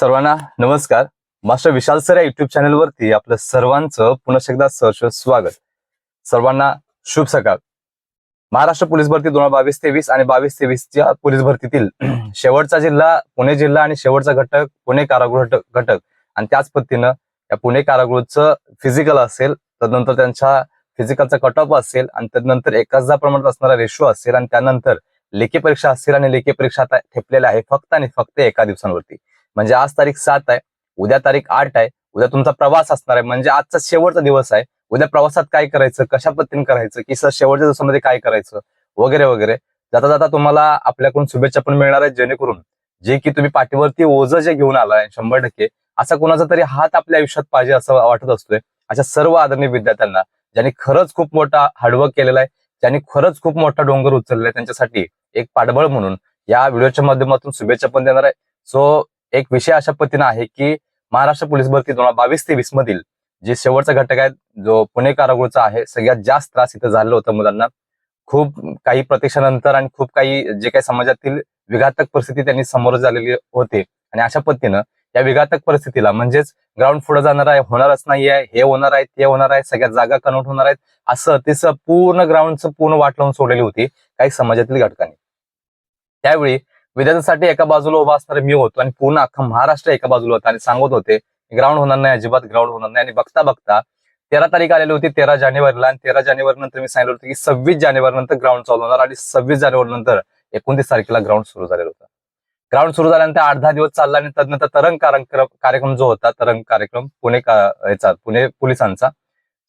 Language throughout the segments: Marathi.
सर्वांना नमस्कार. मास्टर विशाल सर या युट्यूब चॅनलवरती आपलं सर्वांचं पुन्हा एकदा सहर्ष स्वागत. सर्वांना शुभ सकाळ. महाराष्ट्र पोलीस भरती दोन हजार बावीस तेवीस आणि बावीस तेवीसच्या पोलीस भरतीतील शेवटचा जिल्हा पुणे जिल्हा आणि शेवटचा घटक पुणे कारागृह घटक. आणि त्याच पद्धतीनं या पुणे कारागृहचं फिजिकल असेल तदनंतर त्यांच्या फिजिकलचा कट ऑफ असेल आणि त्यानंतर एकाच प्रमाणात असणारा रेशो असेल आणि त्यानंतर लेखी परीक्षा असेल आणि लेखी परीक्षा आता ठेपलेल्या आहे फक्त आणि फक्त एका दिवसांवरती. म्हणजे आज तारीख सात आहे उद्या तारीख आठ आहे उद्या तुमचा प्रवास असणार आहे. म्हणजे आजचा शेवटचा दिवस आहे. उद्या प्रवासात काय करायचं कशा पद्धतीने करायचं की सर शेवटच्या दिवसामध्ये काय करायचं वगैरे वगैरे. जाता जाता तुम्हाला आपल्याकडून शुभेच्छा पण मिळणार आहे जेणेकरून जे की तुम्ही पाठीवरती ओझं जे घेऊन आलाय शंभर टक्के असा कोणाचा तरी हात आपल्या आयुष्यात पाहिजे असं वाटत असतोय. अशा सर्व आदरणीय विद्यार्थ्यांना ज्यांनी खरंच खूप मोठा हार्डवर्क केलेला आहे ज्यांनी खरंच खूप मोठा डोंगर उचललाय त्यांच्यासाठी एक पाठबळ म्हणून या व्हिडिओच्या माध्यमातून शुभेच्छा पण देणार आहे. सो एक विषय अशा पद्धतीनं आहे की महाराष्ट्र पोलीस भरती दोन हजार बावीस तेवीस मधील जे शेवटचा घटक आहे जो पुणे कारागृहचा आहे सगळ्यात जास्त त्रास इथं झालेला होता मुलांना. खूप काही प्रतीक्षानंतर आणि खूप काही जे काही समाजातील विघातक परिस्थिती त्यांनी समोर झालेली होती. आणि अशा पद्धतीनं या विघातक परिस्थितीला म्हणजेच ग्राउंड पुढे जाणार आहे होणारच नाही आहे हे होणार आहे ते होणार आहे सगळ्या जागा कन्वर्ट होणार आहेत असं तिचं पूर्ण ग्राउंडचं पूर्ण वाट लावून सोडलेली होती काही समाजातील घटकांनी. त्यावेळी विद्यार्थ्यांसाठी एका बाजूला उभा असणारे मी होतो आणि पूर्ण अख्खा महाराष्ट्र एका बाजूला होता आणि सांगत होते ग्राउंड होणार नाही अजिबात ग्राउंड होणार नाही. आणि बघता बघता तेरा तारीख आलेली होती तेरा जानेवारीला. आणि तेरा जानेवारी नंतर मी सांगितलं होतं की सव्वीस जानेवारी नंतर ग्राउंड चालू होणार आणि सव्वीस जानेवारी नंतर एकोणतीस तारखेला ग्राउंड सुरू झालेलं होतं. ग्राउंड सुरू झाल्यानंतर आठ दहा दिवस चालला आणि तदनंतर तरंग कार्यक्रम कार्यक्रम जो होता तरंग कार्यक्रम पुणे का- याचा पुणे पोलिसांचा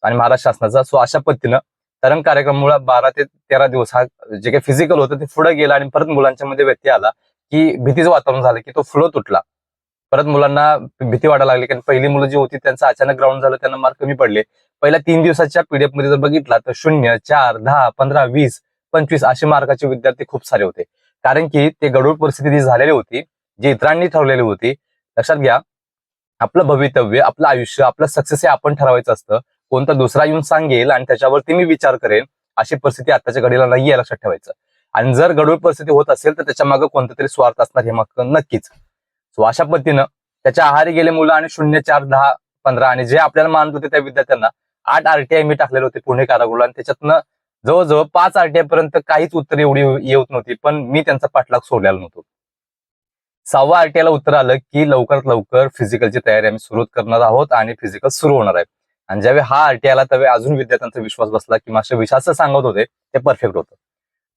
आणि महाराष्ट्र शासनाचा. सो अशा पद्धतीनं तरंग कार्यक्रमामुळे बारा ते तेरा दिवस हा जे काही फिजिकल होतं ते पुढे गेला आणि परत मुलांच्या मध्ये व्यत्यय आला की भीतीचं वातावरण झालं की तो फ्लो तुटला. परत मुलांना भीती वाटायला लागली कारण पहिली मुलं जी होती त्यांचं अचानक ग्राउंड झालं त्यांना मार्क कमी पडले. पहिल्या तीन दिवसाच्या पीडीएफमध्ये जर बघितला तर शून्य चार दहा पंधरा वीस पंचवीस असे मार्काचे विद्यार्थी खूप सारे होते. कारण की ते गडूळ परिस्थिती जी झालेली होती जी इतरांनी ठरवलेली होती लक्षात घ्या. आपलं भवितव्य आपलं आयुष्य आपलं सक्सेस हे आपण ठरवायचं असतं. कोणता दुसरा येऊन सांगेल आणि त्याच्यावरती मी विचार करेन अशी परिस्थिती आताच्या घडीला नाहीये लक्षात ठेवायचं. आणि जर गडूळ परिस्थिती होत असेल तर त्याच्यामागे कोणतं तरी स्वार्थ असणार हे माग नक्कीच. सो अशा पद्धतीनं त्याच्या आहारी गेले मुलं आणि शून्य चार दहा पंधरा आणि जे आपल्याला मानत होते त्या विद्यार्थ्यांना आठ आरटीआय मी टाकलेले होते पुणे कारागृह आणि त्याच्यातनं जवळजवळ पाच आरटीआय पर्यंत काहीच उत्तर एवढी येत नव्हती पण मी त्यांचा पाठलाग सोडलेला नव्हतो. सहावा आरटीआय ला उत्तर आलं की लवकरात लवकर फिजिकलची तयारी आम्ही सुरू करणार आहोत आणि फिजिकल सुरू होणार आहे. आणि ज्यावेळी हा आरटी आला त्यावेळी अजून विद्यार्थ्यांचा विश्वास बसला की मास्टर विश्वास सांगत होते ते परफेक्ट होतं.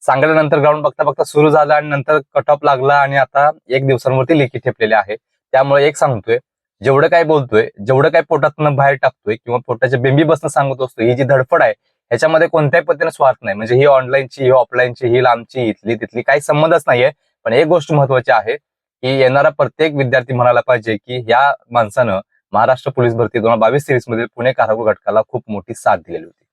सांगल्यानंतर ग्राउंड बघता बघता सुरू झाला आणि नंतर कट ऑफ लागला आणि आता एक दिवसांवरती लेखी ठेपलेली आहे. त्यामुळे एक सांगतोय जेवढं काय बोलतोय जेवढं काय पोटातनं बाहेर टाकतोय किंवा पोटाच्या बेंबी बसणं सांगत असतो ही जी धडपड आहे ह्याच्यामध्ये कोणत्याही पद्धतीने स्वार्थ नाही. म्हणजे ही ऑनलाईनची ही ऑफलाईनची ही लांबची इथली तिथली काही संबंधच नाहीये. पण एक गोष्ट महत्वाची आहे की येणारा प्रत्येक विद्यार्थी म्हणायला पाहिजे की या माणसानं महाराष्ट्र पोलीस भरती दोन हजार बावीस तेवीसमध्ये पुणे कारागृह घटकाला खूप मोठी साथ दिलेली होती.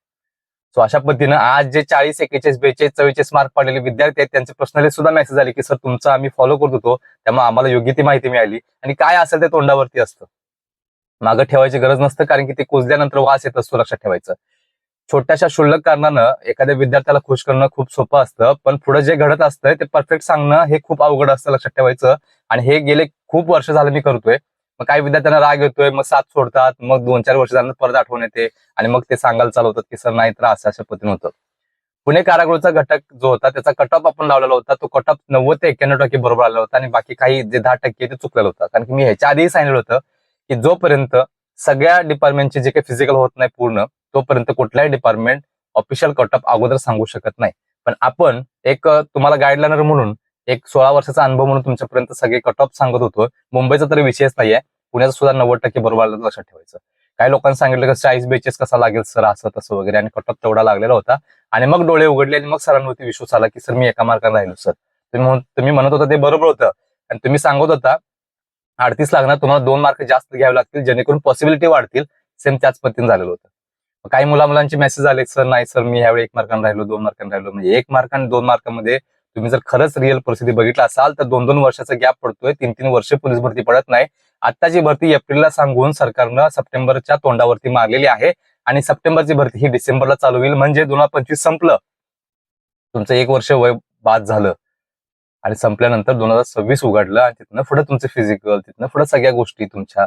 सो अशा पद्धतीनं आज जे चाळीस एकेचाळीस बेचाळीस चव्वेचाळीस मार्क पडलेले विद्यार्थी आहेत त्यांचे पर्सनली सुद्धा मेसेज आले की सर तुमचा आम्ही फॉलो करत होतो त्यामुळे आम्हाला योग्य ती माहिती मिळाली. आणि काय असेल ते तोंडावरती असतं. मागं ठेवायची गरज नसतं कारण की ते कुजल्यानंतर वास येत असतो लक्षात ठेवायचं. छोट्याशा क्षुल्लक कारणानं एखाद्या विद्यार्थ्याला खुश करणं खूप सोपं असतं पण पुढे जे घडत असतं ते परफेक्ट सांगणं हे खूप अवघड असतं लक्षात ठेवायचं. आणि हे गेले खूप वर्ष झालं मी करतोय. मग काही विद्यार्थ्यांना राग येतोय मग साथ सोडतात मग दोन चार वर्ष झाल्यानंतर परत आठवण येते आणि मग ते सांगायला चालवतात की सर नाही तर असं अशा पद्धतीने होतं. पुणे कारागृहचा घटक जो होता त्याचा कट ऑफ आपण लावलेला होता. तो कट ऑफ नव्वद ते एक्क्याण्णव टक्के बरोबर आला होता आणि बाकी काही जे दहा टक्के ते चुकलेलं होतं. कारण की मी ह्याच्या आधीही सांगितलं होतं की जोपर्यंत सगळ्या डिपार्टमेंटचे जे काही फिजिकल होत नाही पूर्ण तोपर्यंत कुठलाही डिपार्टमेंट ऑफिशियल कट ऑफ अगोदर सांगू शकत नाही. पण आपण एक तुम्हाला गाईडलाईनर म्हणून एक सोळा वर्षाचा अनुभव म्हणून तुमच्यापर्यंत सगळे कट ऑफ सांगत होतो. मुंबईचा तर विषयच नाहीये. पुण्याचा सुद्धा नव्वद टक्के बरोबर लक्षात ठेवायचं. काही लोकांनी सांगितलं की चाळीस बेचेस कसा लागेल सर असं तसं वगैरे. आणि कट ऑफ तेवढा लागलेला होता. आणि मग डोळे उघडले आणि मग सरांवरती विश्वास आला की सर मी एका मार्काने राहिलो सर तुम्ही तुम्ही म्हणत होता ते बरोबर होतं. आणि तुम्ही सांगत होता अडतीस लागणार तुम्हाला दोन मार्क जास्त घ्यावे लागतील जेणेकरून पॉसिबिलिटी वाढतील. सेम त्याच पद्धतीने झालेलं होतं. काही मुला मुलांचे मेसेज आले सर नाही सर मी यावेळी एक मार्काने राहिलो दोन मार्काने राहिलो. म्हणजे एक मार्क आणि दोन मार्कामध्ये तुम्ही जर खरंच रिअल परिस्थिती बघितला असाल तर दोन दोन वर्षाचा गॅप पडतोय. तीन तीन वर्ष पोलीस भरती पडत नाही. आत्ताची भरती एप्रिलला सांगून सरकारनं सप्टेंबरच्या तोंडावरती मारलेली आहे आणि सप्टेंबरची भरती ही डिसेंबरला चालू होईल. म्हणजे दोन हजार पंचवीस संपलं. तुमचं एक वर्ष वय बाद झालं. आणि संपल्यानंतर दोन हजार सव्वीस उघडलं आणि तिथनं पुढे तुमचं फिजिकल तिथनं पुढे सगळ्या गोष्टी तुमच्या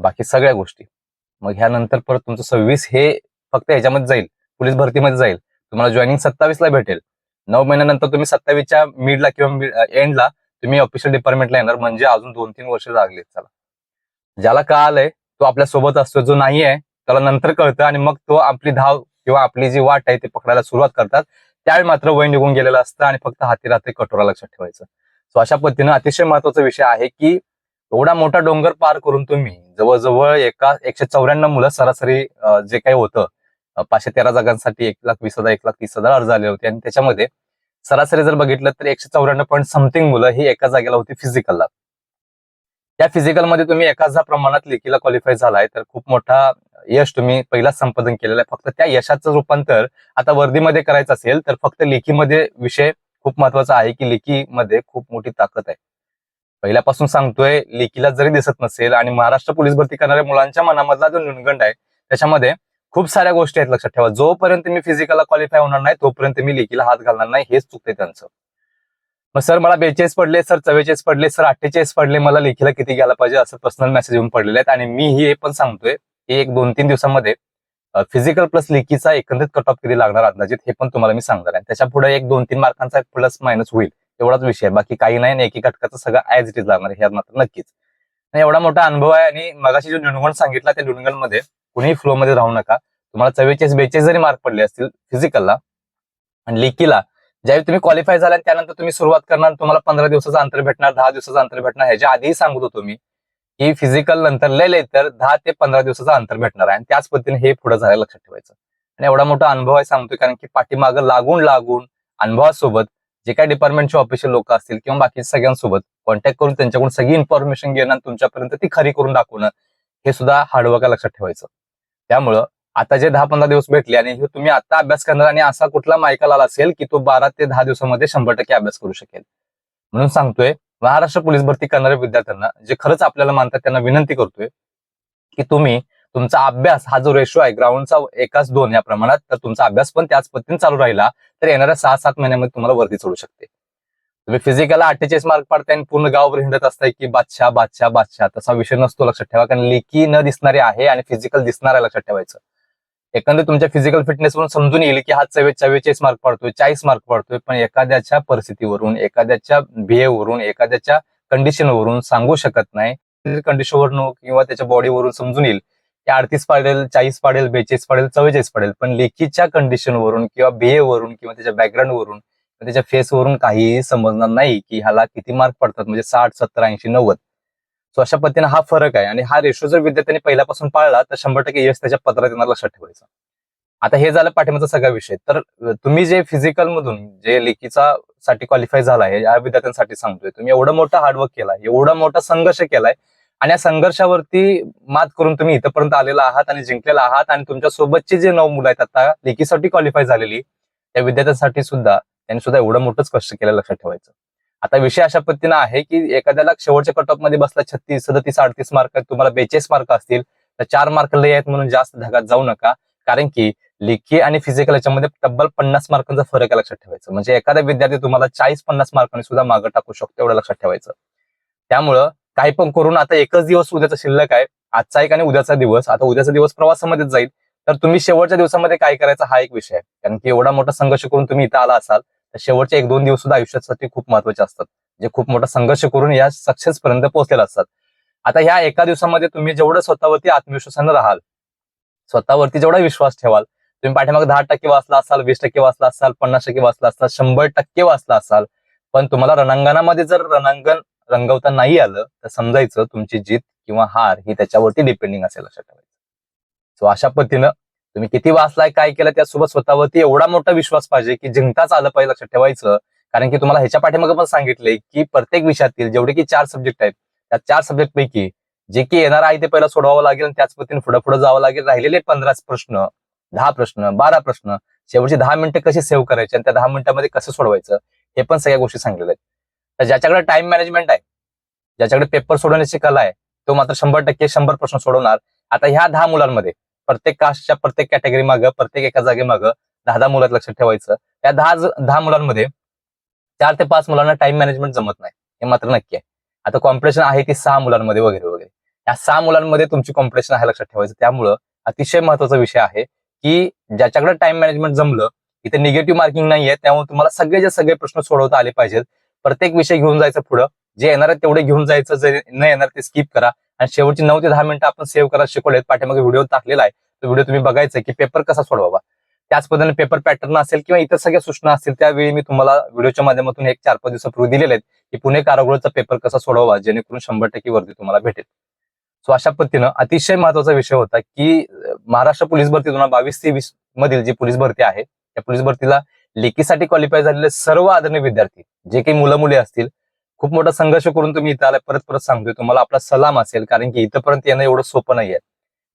बाकी सगळ्या गोष्टी. मग ह्यानंतर परत तुमचं सव्वीस हे फक्त ह्याच्यामध्ये जाईल. पोलीस भरतीमध्ये जाईल. तुम्हाला जॉईनिंग सत्तावीसला भेटेल. नऊ महिन्यानंतर तुम्ही सत्तावीसच्या मिडला किंवा एंडला तुम्ही ऑफिशियल डिपार्टमेंटला येणार. म्हणजे अजून दोन तीन वर्ष लागले चला ज्याला कळालंय तो आपल्यासोबत असतो जो नाही त्याला नंतर कळतं आणि मग तो आपली धाव किंवा आपली जी वाट आहे ती पकडायला सुरुवात करतात. त्यावेळी मात्र वय निघून गेलेलं असतं आणि फक्त हाती राहते कठोरा लक्षात ठेवायचं. सो अशा पद्धतीनं अतिशय महत्त्वाचा विषय आहे की एवढा मोठा डोंगर पार करून तुम्ही जवळजवळ एका एकशे चौऱ्याण्णव मुलं सरासरी जे काही होतं पाचशे तेरा जागांसाठी एक लाख वीस हजार एक लाख तीस हजार अर्ज आले होते. आणि त्याच्यामध्ये सरासरी जर बघितलं तर एकशे चौऱ्याण्णव पॉईंट समथिंग मुलं ही एका जागेला होती फिजिकलला त्या फिजिकलमध्ये तुम्ही एकाच ज्या प्रमाणात लेखीला क्वालिफाय झालाय तर खूप मोठा यश तुम्ही पहिलाच संपादन केलेलं आहे. फक्त त्या यशाचं रूपांतर आता वर्दीमध्ये करायचं असेल तर फक्त लेखीमध्ये विषय खूप महत्त्वाचा आहे की लेखीमध्ये खूप मोठी ताकद आहे. पहिल्यापासून सांगतोय लेखीला जरी दिसत नसेल आणि महाराष्ट्र पोलीस भरती करणाऱ्या मुलांच्या मनामधला जो नुणगंड आहे त्याच्यामध्ये खूप साऱ्या गोष्टी आहेत लक्षात ठेवा. जोपर्यंत मी फिजिकलला क्वालिफाय होणार नाही तोपर्यंत मी लेखीला हात घालणार नाही. हेच चुकते त्यांचं. मग सर मला बेचाळीस पडले सर चव्वेचाळीस पडले सर अठ्ठेचाळीस पडले मला लेखीला किती गेला पाहिजे असं पर्सनल मेसेज येऊन पडलेले आहेत. आणि मी हे पण सांगतोय एक दोन तीन दिवसामध्ये फिजिकल प्लस लेखीचा एकंदरीत कट ऑफ किती लागणार अंदाजित हे पण तुम्हाला मी सांगणार आहे. त्याच्या पुढे एक दोन तीन मार्कांचा प्लस मायनस होईल एवढाच विषय बाकी काही नाही आणि एकी घटकाचं सगळं ऍज इट इज लागणार हे मात्र नक्कीच. एवढा मोठा अनुभव आहे आणि मगाशी जो न्यूनगण सांगितला त्या न्यूनगण कुणीही फ्लो मध्ये राहू नका. तुम्हाला चव्वेचाळीस बेचाळीस जरी मार्क पडले असतील फिजिकलला आणि लिकीला ज्यावेळी तुम्ही क्वालिफाय झाला त्यानंतर तुम्ही सुरुवात करणार तुम्हाला पंधरा दिवसाचं अंतर भेटणार दहा दिवसाचं अंतर भेटणार. ह्याच्या आधीही सांगत होतो मी की फिजिकल नंतर लिहिले लय तर दहा ते पंधरा दिवसाचं अंतर भेटणार आहे. आणि त्याच पद्धतीने हे पुढे झालं लक्षात ठेवायचं. आणि एवढा मोठा अनुभव आहे सांगतोय कारण की पाठीमागं लागून लागून अनुभवासोबत जे काही डिपार्टमेंटचे ऑफिशियल लोक असतील किंवा बाकी सगळ्यांसोबत कॉन्टॅक्ट करून त्यांच्याकडून सगळी इन्फॉर्मेशन घेणं आणि तुमच्यापर्यंत ती खरी करून दाखवणं हे सुद्धा हार्डवर्क लक्षात ठेवायचं. त्यामुळं आता जे दहा पंधरा दिवस भेटले आणि हे तुम्ही आता अभ्यास करणार आणि असा कुठला मायकल आला असेल की तो बारा ते दहा दिवसामध्ये शंभर टक्के अभ्यास करू शकेल. म्हणून सांगतोय महाराष्ट्र पोलीस भरती करणाऱ्या विद्यार्थ्यांना जे खरंच आपल्याला मानतात त्यांना विनंती करतोय की तुम्ही तुमचा अभ्यास हा जो रेशो आहे ग्राउंडचा एकाच दोन या प्रमाणात तर तुमचा अभ्यास पण त्याच पद्धतीने चालू राहिला तर येणाऱ्या सहा सात महिन्यामध्ये तुम्हाला वरती चढू शकते. तुम्ही फिजिकलला अठ्ठेचाळीस मार्क पडताय आणि पूर्ण गावभर हिंडत असताय की बादशाह बादशाह बादशाह. तसा विषय नसतो लक्षात ठेवा कारण लेखी न दिसणारे आहे आणि फिजिकल दिसणार आहे लक्षात ठेवायचं. एकंदर तुमच्या फिजिकल फिटनेसवरून समजून येईल की हा चव्वे चव्वेचाळीस मार्क पडतोय चाळीस मार्क पडतोय पण एखाद्याच्या परिस्थितीवरून एखाद्याच्या बिहेवरून एखाद्याच्या कंडिशनवरून सांगू शकत नाही. कंडिशनवरून किंवा त्याच्या बॉडीवरून समजून येईल की अडतीस पाडेल चाळीस पाडेल बेचाळीस पाडेल चव्वेचाळीस पाडेल पण लेखीच्या कंडिशनवरून किंवा बिहेवरून किंवा त्याच्या बॅकग्राऊंडवरून त्याच्या फेसवरून काहीही समजणार नाही की ह्याला किती मार्क पडतात म्हणजे साठ सत्तर ऐंशी नव्वद. सो अशा पद्धतीने हा फरक आहे. आणि हा रेशो जर विद्यार्थ्यांनी पहिल्यापासून पाळला तर शंभर टक्के यश त्याच्या पत्रात येणार लक्षात ठेवायचं. आता हे झालं पाठिंबाचा सगळा विषय. तर तुम्ही जे फिजिकल मधून जे लेखीचा साठी क्वालिफाय झालाय या विद्यार्थ्यांसाठी सांगतोय. तुम्ही एवढा मोठा हार्डवर्क केलाय एवढा मोठा संघर्ष केलाय आणि या संघर्षावरती मात करून तुम्ही इथपर्यंत आलेला आहात आणि जिंकलेला आहात आणि तुमच्या सोबतचे जे नऊ मुलं आहेत आता लेखीसाठी क्वालिफाय झालेली त्या विद्यार्थ्यांसाठी सुद्धा त्यांनी सुद्धा एवढं मोठंच कष्ट केलं लक्षात ठेवायचं. आता विषय अशा पद्धतीनं आहे की एखाद्याला शेवटच्या कट ऑफमध्ये बसला छत्तीस सदतीस अडतीस मार्क आहेत तुम्हाला बेचाळीस मार्क असतील तर चार मार्क लय आहेत म्हणून जास्त धागात जाऊ नका. कारण की लेखी आणि फिजिकल याच्यामध्ये तब्बल पन्नास मार्कांचा फरक आहे लक्षात ठेवायचं. म्हणजे एखादा विद्यार्थी तुम्हाला चाळीस पन्नास मार्कांनी सुद्धा मागं टाकू शकतो एवढं लक्षात ठेवायचं. त्यामुळं काही पण करून आता एकच दिवस उद्याचा शिल्लक आहे. आजचा एक आणि उद्याचा दिवस. आता उद्याचा दिवस प्रवासामध्ये जाईल. तर तुम्ही शेवटच्या दिवसामध्ये काय करायचा हा एक विषय आहे. कारण की एवढा मोठा संघर्ष करून तुम्ही इथं आला असाल. शेवटचे एक दोन दिवस सुद्धा आयुष्यासाठी खूप महत्त्वाचे असतात. जे खूप मोठा संघर्ष करून या सक्सेस पर्यंत पोहोचलेले असतात. आता ह्या एका दिवसामध्ये तुम्ही जेवढं स्वतःवरती आत्मविश्वासानं राहाल स्वतःवरती जेवढा विश्वास ठेवाल तुम्ही पाठीमागे दहा टक्के वाचला असाल वीस टक्के वाचला असाल पन्नास टक्के वाचला असाल शंभर टक्के वाचला असाल पण तुम्हाला रणांगणामध्ये जर रणांगण रंगवता नाही आलं तर समजायचं तुमची जीत किंवा हार ही त्याच्यावरती डिपेंडिंग असेल लक्षात ठेवायचं सो अशा पद्धतीनं तुम्ही किती वाचलाय काय केलं त्यासोबत स्वतःवरती एवढा मोठा विश्वास पाहिजे की जिंकताच आलं पाहिजे लक्षात ठेवायचं. कारण की तुम्हाला ह्याच्या पाठीमागे पण सांगितलंय की प्रत्येक विषयातील जेवढे की चार सब्जेक्ट आहेत त्या चार सब्जेक्ट पैकी जे की येणार आहे ते पहिला सोडवावं लागेल आणि त्याच पद्धतीने पुढे पुढे जावं लागेल. राहिलेले पंधरा प्रश्न दहा प्रश्न बारा प्रश्न शेवटचे दहा मिनिटं कसे सेव्ह करायचे आणि त्या दहा मिनिटांमध्ये कसं सोडवायचं हे पण सगळ्या गोष्टी सांगितलेल्या आहेत. तर ज्याच्याकडे टाइम मॅनेजमेंट आहे ज्याच्याकडे पेपर सोडवण्याची कला आहे तो मात्र शंभर टक्के शंभर प्रश्न सोडवणार. आता ह्या दहा मुलांमध्ये प्रत्येक कास्टच्या प्रत्येक कॅटेगरी मागं प्रत्येक एका जागे मागं दहा दहा मुलात लक्षात ठेवायचं. त्या दहा दहा मुलांमध्ये चार ते पाच मुलांना टाइम मॅनेजमेंट जमत नाही. हे मात्र नक्की आहे. आता कॉम्पिटिशन आहे ती सहा मुलांमध्ये वगैरे वगैरे. या सहा मुलांमध्ये तुमची कॉम्पिटिशन आहे लक्षात ठेवायचं. त्यामुळं अतिशय महत्त्वाचा विषय आहे की ज्याच्याकडे टाइम मॅनेजमेंट जमलं इथे निगेटिव्ह मार्किंग नाहीये त्यामुळे तुम्हाला सगळे जे सगळे प्रश्न सोडवता आले पाहिजेत. प्रत्येक विषय घेऊन जायचं पुढं. जे येणार आहे तेवढे घेऊन जायचं जे न येणार ते स्किप करा. आणि शेवटची नऊ ते दहा मिनिटं आपण सेव्ह करा शिकवलेत पाठीमागे व्हिडिओ टाकलेला आहे. तो व्हिडिओ तुम्ही बघायचा की पेपर कसा सोडवावा. त्याच पद्धतीने पेपर पॅटर्न असेल किंवा इतर सगळ्या सूचना असतील त्यावेळी मी तुम्हाला व्हिडिओच्या माध्यमातून एक चार पाच दिवसापूर्वी दिलेले आहेत की पुणे कारागृहाचा पेपर कसा सोडवा जेणेकरून शंभर टक्के वरती तुम्हाला भेटेल. सो अशा पद्धतीनं अतिशय महत्त्वाचा विषय होता की महाराष्ट्र पोलीस भरती दोन हजार बावीस तेवीस मधील जी पोलीस भरती आहे त्या पोलीस भरतीला लेखीसाठी क्वालिफाय झालेले सर्व आदरणीय विद्यार्थी जे काही मुलं मुली असतील खूप मोठा संघर्ष करून तुम्ही इथं आला परत परत सांगतोय तुम्हाला आपला सलाम असेल कारण की इथंपर्यंत येणं एवढं सोपं नाहीये.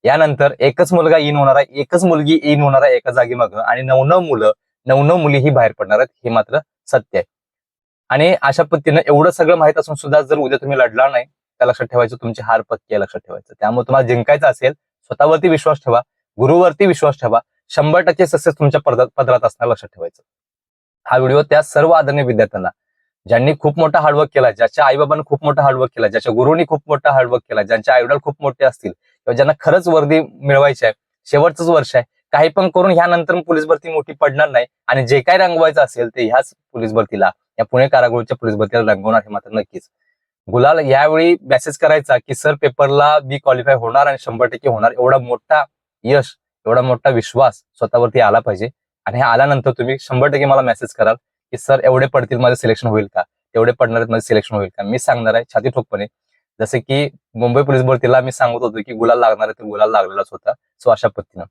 यानंतर एकच मुलगा इन होणार आहे एकच मुलगी इन होणार आहे एका जागी मागं आणि नवनव मुलं नवनव मुली ही बाहेर पडणार आहेत हे मात्र सत्य आहे. आणि अशा पद्धतीनं एवढं सगळं माहीत असून सुद्धा जर उद्या तुम्ही लढला नाही त्या लक्षात ठेवायचं तुमची हार पक्की लक्षात ठेवायचं. त्यामुळे तुम्हाला जिंकायचं असेल स्वतःवरती विश्वास ठेवा गुरुवरती विश्वास ठेवा शंभर टक्के सक्सेस तुमच्या पदरात पदरात असणार लक्षात ठेवायचं. हा व्हिडिओ त्या सर्व आदरणीय विद्यार्थ्यांना ज्यांनी खूप मोठा हार्डवर्क केला ज्याच्या आईबाबांनी खूप मोठा हार्डवर्क केला ज्याच्या गुरुनी खूप मोठा हार्डवर्क केला ज्यांचे आयडॉल खूप मोठे असतील किंवा ज्यांना खरंच वर्दी मिळवायची आहे शेवटचंच वर्ष आहे काही पण करून ह्यानंतर पोलीस भरती मोठी पडणार नाही आणि जे काही रंगवायचं असेल ते ह्याच पोलीस भरतीला या पुणे कारागृहच्या पोलीस भरतीला रंगवणार हे मात्र नक्कीच. गुलाल यावेळी मेसेज करायचा की सर पेपरला बी क्वालिफाय होणार आणि शंभर टक्के होणार एवढा मोठा यश एवढा मोठा विश्वास स्वतःवरती आला पाहिजे आणि हे आल्यानंतर तुम्ही शंभर टक्के मला मेसेज कराल की सर एवढे पडतील माझं सिलेक्शन होईल का? एवढे पडणार आहेत माझं सिलेक्शन होईल का? मी सांगणार आहे छाती ठोकपणे. जसे की मुंबई पोलीस भरतीला मी सांगत होतो की गुलाल लागणार आहे ते गुलाल लागलेलाच होता. सो अशा पद्धतीनं.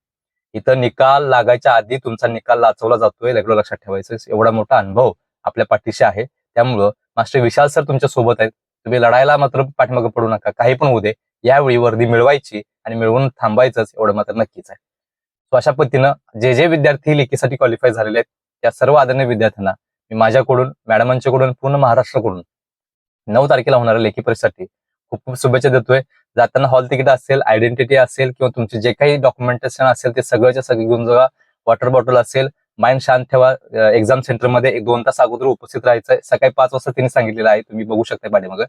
इथं निकाल लागायच्या आधी तुमचा निकाल लाचवला जातोय रेग्युलर लक्षात ठेवायचं. एवढा मोठा अनुभव आपल्या पाठीशी आहे. त्यामुळं मास्टर विशाल सर तुमच्यासोबत आहेत. तुम्ही लढायला मात्र पाठीमागे पडू नका. काही पण होऊ दे. यावेळी वर्दी मिळवायची आणि मिळवून थांबायचंच एवढं मात्र नक्कीच आहे. सो अशा पद्धतीनं जे जे विद्यार्थी लेखीसाठी क्वालिफाय झालेले आहेत त्या सर्व आदरणीय विद्यार्थ्यांना मी माझ्याकडून मॅडमांच्याकडून पूर्ण महाराष्ट्राकडून नऊ तारखेला होणाऱ्या लेखी परीक्षेसाठी खूप खूप शुभेच्छा देतोय. जाताना हॉल तिकीट असेल आयडेंटिटी असेल किंवा तुमचे जे काही डॉक्युमेंटेशन असेल ते सगळ्याच्या सगळे घेऊन जावा. वॉटर बॉटल असेल माइंड शांत ठेवा. एक्झाम सेंटरमध्ये एक दोन तास अगोदर उपस्थित राहायचं सकाळी पाच वाजता त्यांनी सांगितलेलं आहे तुम्ही बघू शकता पाठीमागं.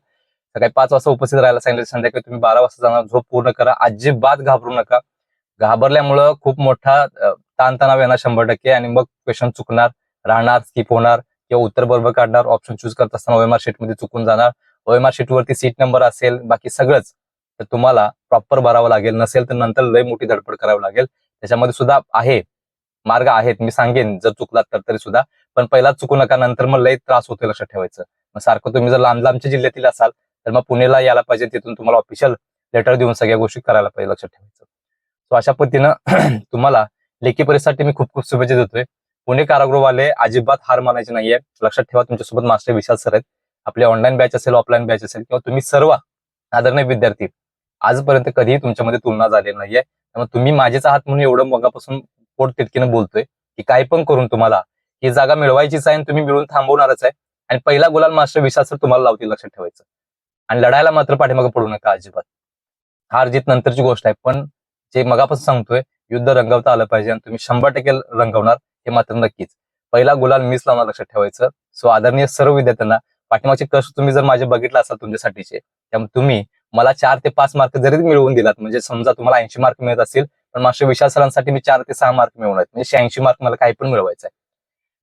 सकाळी पाच वाजता उपस्थित राहायला सांगितलं संध्याकाळी तुम्ही बारा वाजता जाणार झोप पूर्ण करा. अजिबात घाबरू नका. घाबरल्यामुळं खूप मोठा ताणतणाव येणार शंभर टक्के आणि मग क्वेश्चन चुकणार. राहणार स्किप होणार किंवा उत्तर बरोबर काढणार ऑप्शन चूज करत असताना ओएमआर शीटमध्ये चुकून जाणार. ओएमआर शीट वरती सीट नंबर असेल बाकी सगळंच तर तुम्हाला प्रॉपर भरावं लागेल. नसेल तर नंतर लय मोठी धडपड करावी लागेल. त्याच्यामध्ये सुद्धा आहे. मार्ग आहेत. मी सांगेन. जर चुकलात तर तरी सुद्धा. पण पहिलाच चुकू नका नंतर मग लय त्रास होतो लक्षात ठेवायचं. मग सारखं तुम्ही जर लांब लांबच्या जिल्ह्यातील असाल तर मग पुणेला यायला पाहिजे. तिथून तुम्हाला ऑफिशियल लेटर देऊन सगळ्या गोष्टी करायला पाहिजे लक्षात ठेवायचं. सो अशा पद्धतीनं तुम्हाला लेखी परीक्षेसाठी मी खूप खूप शुभेच्छा देतोय. पुणे कारागृहवाले अजिबात हार मानायचे नाहीये लक्षात ठेवा तुमच्यासोबत मास्टर विशाल सर आहेत. आपले ऑनलाईन बॅच असेल ऑफलाईन बॅच असेल किंवा तुम्ही सर्व आदरणीय विद्यार्थी आजपर्यंत कधीही तुमच्यामध्ये तुलना झालेली नाहीये. त्यामुळे तुम्ही माझेच आहात म्हणून एवढं मगापासून पोट तितकीनं बोलतोय की काय पण करून तुम्हाला ही जागा मिळवायचीच आहे आणि तुम्ही मिळून थांबवणारच आहे. आणि पहिला गुलाल मास्टर विशाल सर तुम्हाला लावतील लक्षात ठेवायचं. आणि लढायला मात्र पाठीमागे पडू नका अजिबात. हार जीत नंतरची गोष्ट आहे पण जे मगापासून सांगतोय युद्ध रंगवता आलं पाहिजे आणि तुम्ही शंभर टक्के रंगवणार. हे मात्र नक्कीच. पहिला गुलाल मीच लावणार लक्षात ठेवायचं. सो आदरणीय सर्व विद्यार्थ्यांना पाठीमागचे कष्ट तुम्ही जर माझे बघितलं असाल तुमच्यासाठीचे त्यामुळे तुम्ही मला चार ते पाच मार्क जरी मिळवून दिलात म्हणजे समजा तुम्हाला ऐंशी मार्क मिळत असतील पण मास्टर विशाल सरांसाठी मी चार ते सहा मार्क मिळवणार म्हणजे शहाऐंशी मार्क मला काही पण मिळवायचं आहे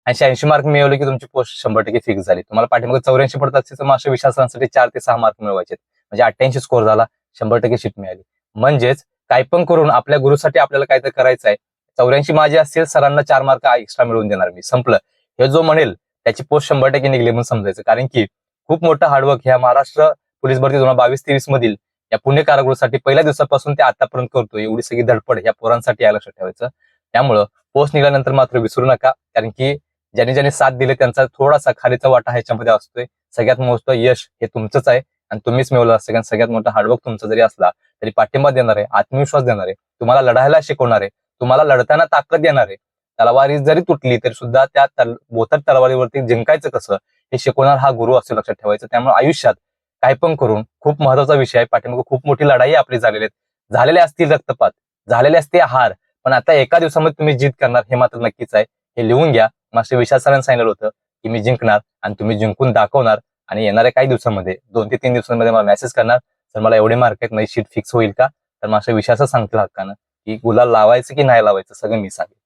आणि शहाऐंशी मार्क मिळवले की तुमची पोस्ट शंभर टक्के फिक्स झाली. तुम्हाला पाठीमागे चौऱ्याऐंशी पडत असतील तर मागच्या विशाल सरांसाठी चार ते सहा मार्क मिळवायचे म्हणजे अठ्ठ्याऐंशी स्कोर झाला शंभर टक्के शीट मिळाली. म्हणजेच काही पण करून आपल्या गुरुसाठी आपल्याला काहीतरी करायचं आहे चौऱ्याऐंशी माझे असतील सरांना चार मार्क एक्स्ट्रा मिळवून देणार मी. संपलं. हे जो म्हणेल त्याची पोस्ट शंभर टक्के निघली म्हणून समजायचं. कारण की खूप मोठं हार्डवर्क ह्या महाराष्ट्र पोलीस भरती दोन हजार बावीस तेवीस मधील या पुणे कारागृहासाठी पहिल्या दिवसापासून ते आतापर्यंत करतो एवढी सगळी धडपड या पोरांसाठी या लक्षात ठेवायचं. त्यामुळं पोस्ट निघाल्यानंतर मात्र विसरू नका. कारण की ज्यांनी ज्यांनी साथ दिले त्यांचा थोडासा खालीचा वाटा ह्याच्यामध्ये असतोय. सगळ्यात मोठं यश हे तुमचंच आहे. आणि तुम्हीच मिळवलं असतं कारण सगळ्यात मोठा हार्डवर्क तुमचा जरी असला तरी पाठिंबा देणार आहे आत्मविश्वास देणार आहे तुम्हाला लढायला शिकवणार आहे तुम्हाला लढताना ताकद देणार आहे. तलवारी जरी तुटली तरी सुद्धा त्या तल बोथट तलवारीवरती जिंकायचं कसं हे शिकवणार हा गुरु असं लक्षात ठेवायचं. त्यामुळे आयुष्यात काय पण करून खूप महत्त्वाचा विषय आहे. पाठीमागे खूप मोठी लढाई आपली झालेली आहेत. झालेले असतील रक्तपात झालेले असते हार पण आता एका दिवसामध्ये तुम्ही जीत करणार हे मात्र नक्कीच आहे. हे लिहून घ्या. मास्टर विशाल सरांनी सांगितलं होतं की मी जिंकणार आणि तुम्ही जिंकून दाखवणार आणि येणाऱ्या काही दिवसामध्ये दोन ते तीन दिवसांमध्ये मला मेसेज करणार. तर मला एवढे मार्क आहेत माझी शीट फिक्स होईल का? तर मास्टर विशासच सांगतील हक्कानं. की गुलाल लावायचं की नाही लावायचं सगळं मी सांगेन.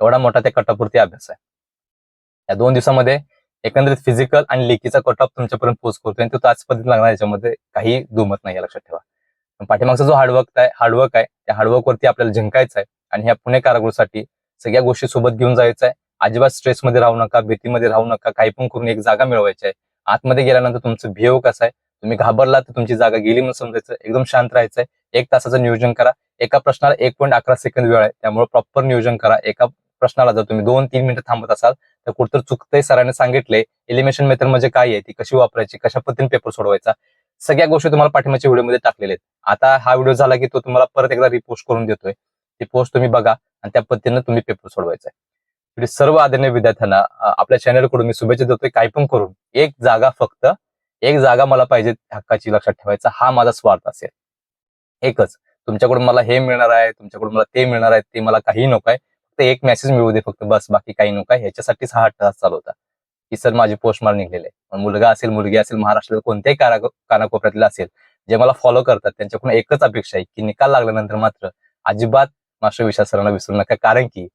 एवढा मोठा त्या कटापुरती अभ्यास आहे. या दोन दिवसामध्ये एकंदरीत फिजिकल आणि लेखीचा कट ऑफ तुमच्यापर्यंत पोस्ट करतोय आणि तो त्याच पद्धतीने लागणार याच्यामध्ये काही दुमत नाही लक्षात ठेवा. पाठीमागचा जो हार्डवर्क आहे हार्डवर्क आहे त्या हार्डवर्क वरती आपल्याला जिंकायचं आहे आणि ह्या पुणे कारागृहासाठी सगळ्या गोष्टी सोबत घेऊन जायचं आहे. अजिबात स्ट्रेसमध्ये राहू नका भीतीमध्ये राहू नका काही पण करून एक जागा मिळवायची आहे. आतमध्ये गेल्यानंतर तुमचं भिव कसं आहे? तुम्ही घाबरला तर तुमची जागा गेली म्हणून समजायचं. एकदम शांत राहायचंय एक तासाचं नियोजन करा. एका प्रश्नाला एक पॉईंट अकरा सेकंद वेळ आहे. त्यामुळे प्रॉपर नियोजन करा. एका प्रश्नाला जर तुम्ही दोन तीन मिनिटं थांबत असाल तर कुठतर चुकतंय सरांनी सांगितले एलिमिनेशन मेथड म्हणजे काय आहे? ती कशी वापरायची? कशा पद्धतीने पेपर सोडवायचा? सगळ्या गोष्टी तुम्हाला पाठिंबाच्या व्हिडिओमध्ये टाकलेल्या आहेत. आता हा व्हिडिओ झाला की तो तुम्हाला परत एकदा रिपोस्ट करून देतोय. ती पोस्ट तुम्ही बघा आणि त्या पद्धतीनं तुम्ही पेपर सोडवायचा आहे. सर्व आदरणीय विद्यार्थ्यांना आपल्या चॅनलकडून मी शुभेच्छा देतोय. काय पण करून एक जागा फक्त एक जागा मला पाहिजे हक्काची लक्षात ठेवायचा. हा माझा स्वार्थ असेल. एकच. तुमच्याकडून मला हे मिळणार आहे तुमच्याकडून मला ते मिळणार आहे ते मला काही नको आहे. फक्त एक मेसेज मिळू दे फक्त बस बाकी काही नको आहे. ह्याच्यासाठीच हा तास चालू होता. की सर माझी पोस्ट मला निघलेली पण मुलगा असेल मुलगी असेल महाराष्ट्रात कोणत्याही काना कानाकोपऱ्यातला असेल जे मला फॉलो करतात त्यांच्याकडून एकच अपेक्षा आहे की निकाल लागल्यानंतर मात्र अजिबात मास्टर विश्वास सरांना विसरू नका. कारण की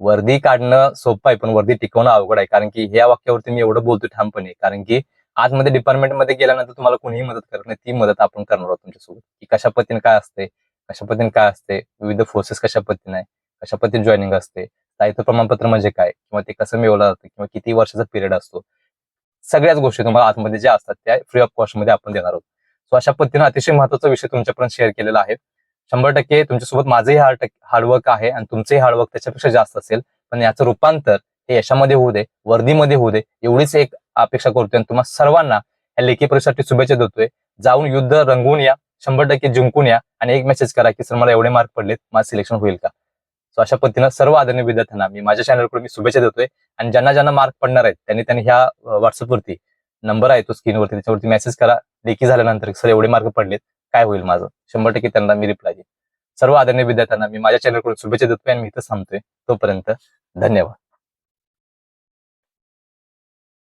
वर्दी काढणं सोपं आहे पण वर्दी टिकवणं अवघड आहे. कारण की ह्या वाक्यावरती मी एवढं बोलतो ठामपणे. कारण की आतमध्ये डिपार्टमेंटमध्ये गेल्यानंतर तुम्हाला कोणीही मदत करत नाही. ती मदत आपण करणार आहोत तुमच्यासोबत. की कशा पद्धतीने काय असते कशा पद्धतीने काय असते विविध फोर्सेस कशा पद्धतीने आहे कशा पद्धतीने जॉईनिंग असते दायित्व प्रमाणपत्र म्हणजे काय किंवा ते कसं मिळवलं जातं किंवा किती वर्षाचा पिरियड असतो. सगळ्याच गोष्टी तुम्हाला आतमध्ये ज्या असतात त्या फ्री ऑफ कॉस्टमध्ये आपण देणार आहोत. सो अशा पद्धतीने अतिशय महत्त्वाचा विषय तुमच्यापर्यंत शेअर केलेला आहे. शंभर टक्के तुमच्यासोबत माझंही हार्ड हार्डवर्क आहे आणि तुमचंही हार्डवर्क त्याच्यापेक्षा जास्त असेल. पण याचं रूपांतर हे यशामध्ये होऊ दे वर्दीमध्ये होऊ दे एवढीच एक अपेक्षा करतोय आणि तुम्हाला सर्वांना या लेखी परीक्षेसाठी शुभेच्छा देतोय. जाऊन युद्ध रंगवून या शंभर टक्के जिंकून या आणि एक मेसेज करा की सर मला एवढे मार्क पडलेत माझं सिलेक्शन होईल का? सो अशा पद्धतीनं सर्व आदरणीय विद्यार्थ्यांना मी माझ्या चॅनलकडून मी शुभेच्छा देतोय. आणि ज्यांना ज्यांना मार्क पडणार आहेत त्यांनी त्यांनी ह्या व्हॉट्सअपवरती नंबर आहे तो स्क्रीनवरती त्याच्यावरती मेसेज करा. लेखी झाल्यानंतर सर एवढे मार्क पडलेत काय होईल माझं? शंभर टक्के त्यांना मी रिप्लाय देईन. सर्व आदरणीय विद्यार्थ्यांना मी माझ्या चॅनलकडून शुभेच्छा देतोय आणि मी इथं थांबतोय. तोपर्यंत धन्यवाद.